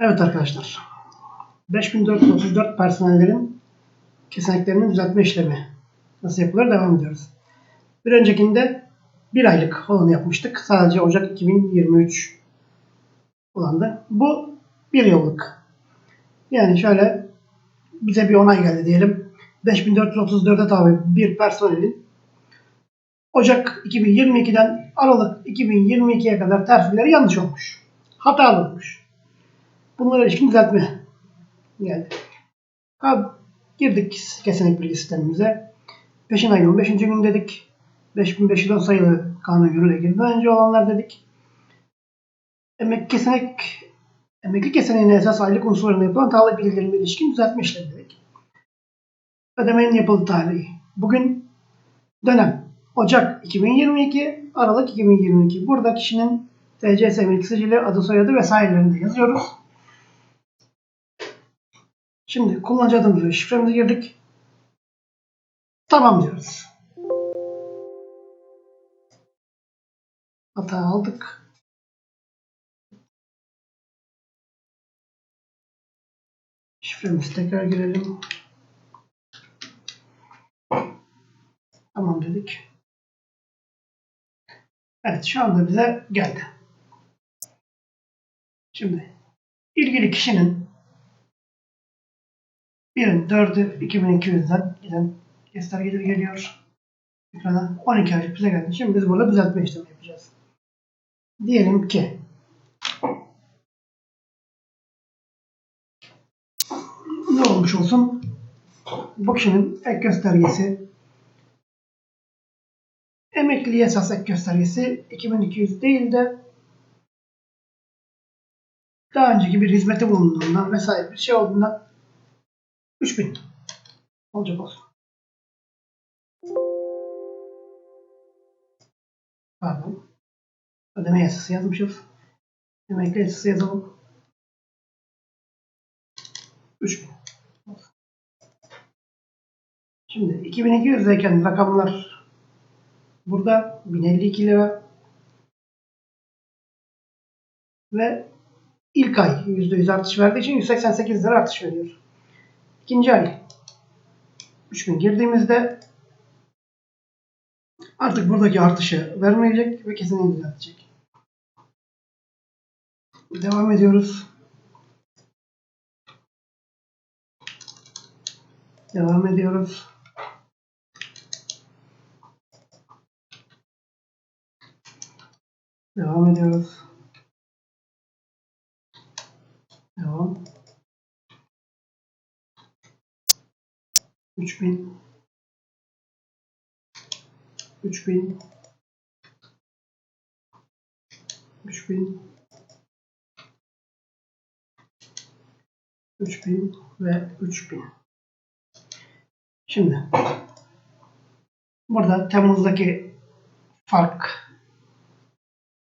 Evet arkadaşlar. 5434 personellerin kesinliklerini düzeltme işlemi nasıl yapılır devam ediyoruz. Bir öncekinde bir aylık olanı yapmıştık. Sadece Ocak 2023 olandı. Bu bir yıllık. Yani şöyle bize bir onay geldi diyelim. 5434'e tabi bir personelin Ocak 2022'den Aralık 2022'ye kadar terfilleri yanlış olmuş. Hatalı olmuş. Bunlara ilişkin düzeltme geldi. Ha, girdik kesinlik bilgi sistemimize. Peşin ayın 15. gün dedik. 5510 sayılı kanun yürürlüğe girmeden önce olanlar dedik. Emek kesenek emekli keseneğine esas aylık unsurlarına yapılan sağlık bilgilerine ilişkin düzeltme işlemi dedik. Ödemenin yapıldığı tarihi. Bugün dönem Ocak 2022, Aralık 2022. Burada kişinin TCS mülk sicili, adı soyadı vesairelerini de yazıyoruz. Şimdi kullanıcı adımızı şifremizi girdik. Tamam diyoruz. Hata aldık. Şifremizi tekrar girelim. Tamam dedik. Evet şu anda bize geldi. Şimdi ilgili kişinin birin dördü 2200'den giden göstergeleri geliyor. Ekrana 12 aylık bize geldi. Şimdi biz burada düzeltme işlemi yapacağız. Diyelim ki ne olmuş olsun? Bu kişinin ek göstergesi emekli esas ek göstergesi 2200 değil de daha önceki bir hizmeti bulunduğundan vesaire bir şey olduğundan 3000 olacak olsun. Pardon. Ödeme yasası yazmışız. Emekli yasası yazalım. 3000 olsun. Şimdi 2200'deyken rakamlar burada 1052 lira ve ilk ay %100 artış verdiği için 188 lira artış veriyor. İkinci ay 3000 girdiğimizde artık buradaki artışı vermeyecek ve kesinlikle düzeltecek. Devam ediyoruz. Devam ediyoruz. Devam ediyoruz. Devam. 3000 3000 3000 3000 ve 3000 Şimdi burada Temmuz'daki fark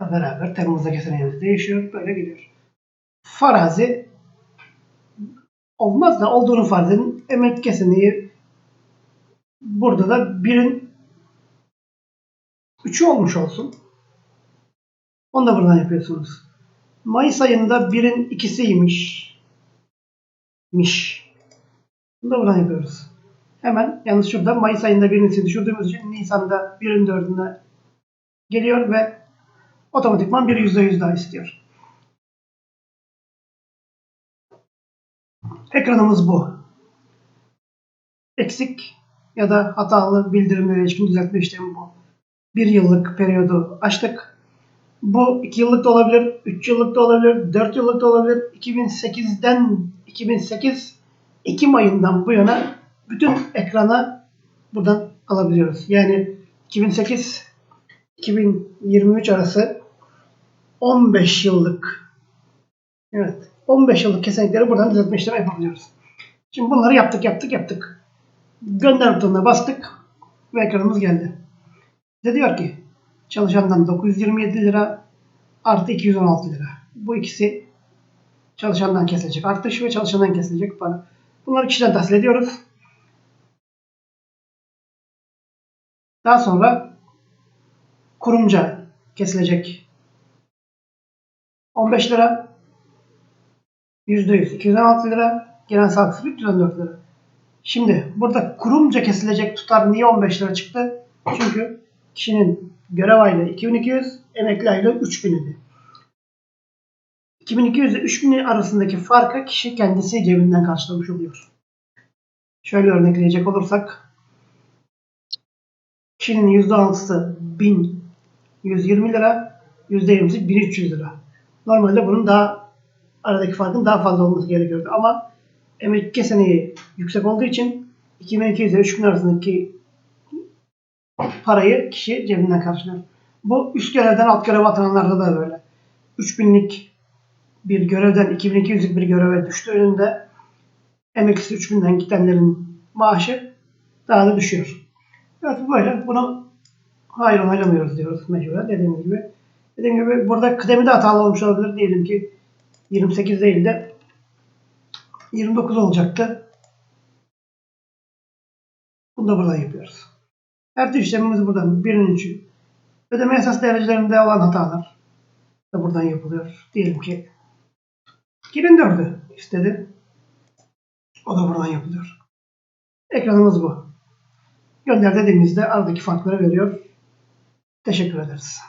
beraber Temmuz'daki senemiz değişiyor. Böyle gidiyor. Farazi olmaz da olduğunu farz edin. Emek kesinliği burada da birin üçü olmuş olsun. Onu da buradan yapıyorsunuz. Mayıs ayında birin ikisiymiş. Miş. Bunu da buradan yapıyoruz. Hemen yalnız şurada Mayıs ayında birin ikisini düşürdüğümüz için Nisan'da birin dördüne geliyor ve otomatikman bir yüzde yüz daha istiyor. Ekranımız bu. Eksik ya da hatalı bildirimlere ilişkin düzeltme işlemi bu. Bir yıllık periyodu açtık. Bu 2 yıllık da olabilir, 3 yıllık da olabilir, 4 yıllık da olabilir. 2008'den 2008 Ekim ayından bu yana bütün ekrana buradan alabiliyoruz. Yani 2008 2023 arası 15 yıllık evet 15 yıllık kesinlikleri buradan düzeltme işlemi yapabiliyoruz. Şimdi bunları yaptık yaptık yaptık. Gönder butonuna bastık ve ekranımız geldi. Bize diyor ki çalışandan 927 lira artı 216 lira. Bu ikisi çalışandan kesilecek artış ve çalışandan kesilecek para. Bunları kişiden tahsil ediyoruz. Daha sonra kurumca kesilecek 15 lira %100 216 lira. Genel sağlık sırrı 314 lira. Şimdi burada kurumca kesilecek tutar niye 15 lira çıktı? Çünkü kişinin görev aylığı 2200, emekli aylığı 3000 idi. 2200 ile 3000 arasındaki farkı kişi kendisi cebinden karşılamış oluyor. Şöyle örnekleyecek olursak kişinin %6'sı 1120 lira, %20'si 1300 lira. Normalde bunun daha aradaki farkın daha fazla olması gerekiyordu ama emek keseneği yüksek olduğu için 2200 ile 3000 arasındaki parayı kişi cebinden karşılıyor. Bu üst görevden alt göreve atananlarda da böyle. 3000'lik bir görevden 2200'lük bir göreve düştüğünde emeklisi 3000'den gidenlerin maaşı daha da düşüyor. Evet böyle. Bunu hayır onaylamıyoruz diyoruz mecburen dediğim gibi. Dediğim gibi burada kıdemi de hatalı olmuş olabilir. Diyelim ki 28 değil de 29 olacaktı. Bunu da buradan yapıyoruz. Her tür işlemimiz buradan. Birinin için. Ödeme esas derecelerinde olan hatalar da buradan yapılıyor. Diyelim ki 2004'ü istedi. O da buradan yapılıyor. Ekranımız bu. Gönder dediğimizde aradaki farkları veriyor. Teşekkür ederiz.